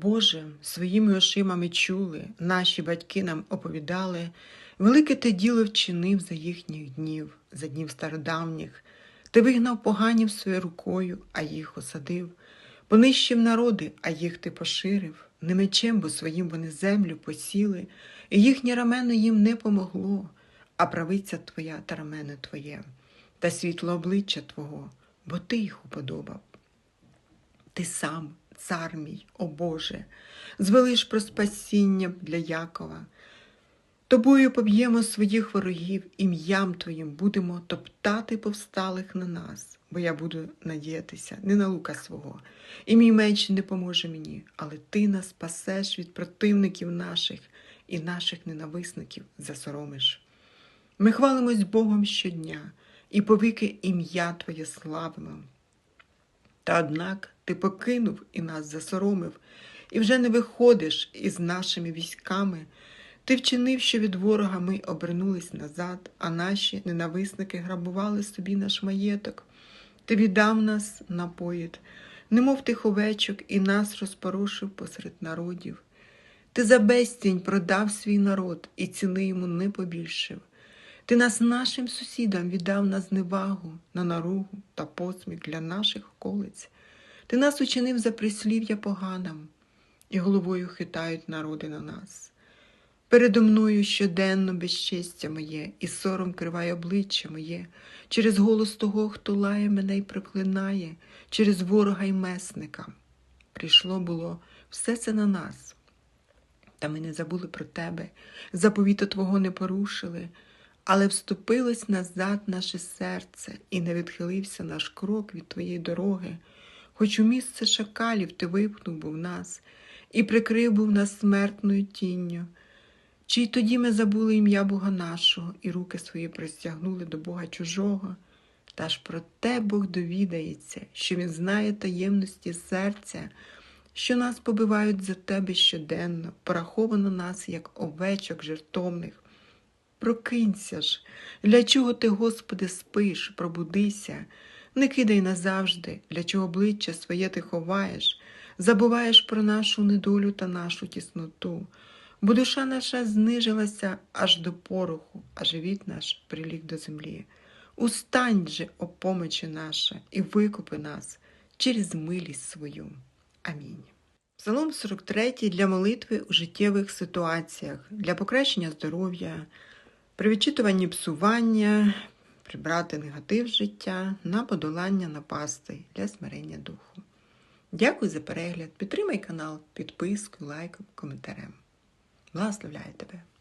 Боже, своїми очима ми чули, наші батьки нам оповідали, велике ти діло вчинив за їхніх днів, за днів стародавніх. Ти вигнав поганів своєю рукою, а їх осадив, понищив народи, а їх ти поширив. Не мечем, бо своїм вони землю посіли, і їхнє рамено їм не помогло, а правиця твоя та рамено твоє, та світло обличчя Твого, бо ти їх уподобав. Ти сам, цар мій, о Боже, звелиш про спасіння для Якова. Тобою поб'ємо своїх ворогів, ім'ям Твоїм будемо топтати повсталих на нас, бо я буду надіятися не на лука свого, і мій меч не поможе мені, але Ти нас спасеш від противників наших і наших ненависників засоромиш. Ми хвалимось Богом щодня і повіки ім'я Твоє славимо. Та однак ти покинув і нас засоромив, і вже не виходиш із нашими військами. Ти вчинив, що від ворога ми обернулись назад, а наші ненависники грабували собі наш маєток. Ти віддав нас на поїд, немов тих овечок, і нас розпорошив посеред народів. Ти за безцінь продав свій народ, і ціни йому не побільшив. Ти нас нашим сусідам віддав на зневагу, на наругу та посміх для наших околиць. Ти нас учинив за прислів'я поганим, і головою хитають народи на нас. Передо мною щоденно безчестя моє, і сором криває обличчя моє, через голос того, хто лає мене й проклинає, через ворога й месника. Прийшло було все це на нас. Та ми не забули про тебе, заповіта Твого не порушили, але вступилось назад наше серце, і не відхилився наш крок від Твоєї дороги, хоч у місце шакалів ти випнув був нас і прикрив був нас смертною тінню. Чи й тоді ми забули ім'я Бога нашого і руки свої простягнули до Бога чужого? Та ж про те Бог довідається, що Він знає таємності серця, що нас побивають за тебе щоденно, пораховано нас, як овечок жертовних. Прокинься ж, для чого ти, Господи, спиш, пробудися, не кидай назавжди, для чого обличчя своє ти ховаєш, забуваєш про нашу недолю та нашу тісноту, бо душа наша знижилася аж до пороху, а живіт наш приліг до землі. Устань же, о помочі наша, і викупи нас через милість свою. Амінь. Псалом 43 для молитви у життєвих ситуаціях, для покращення здоров'я, при відчитуванні псування, прибрати негатив життя, на подолання напастей для смирення духу. Дякую за перегляд. Підтримай канал підпискою, лайком, коментарем. Благословляю тебе!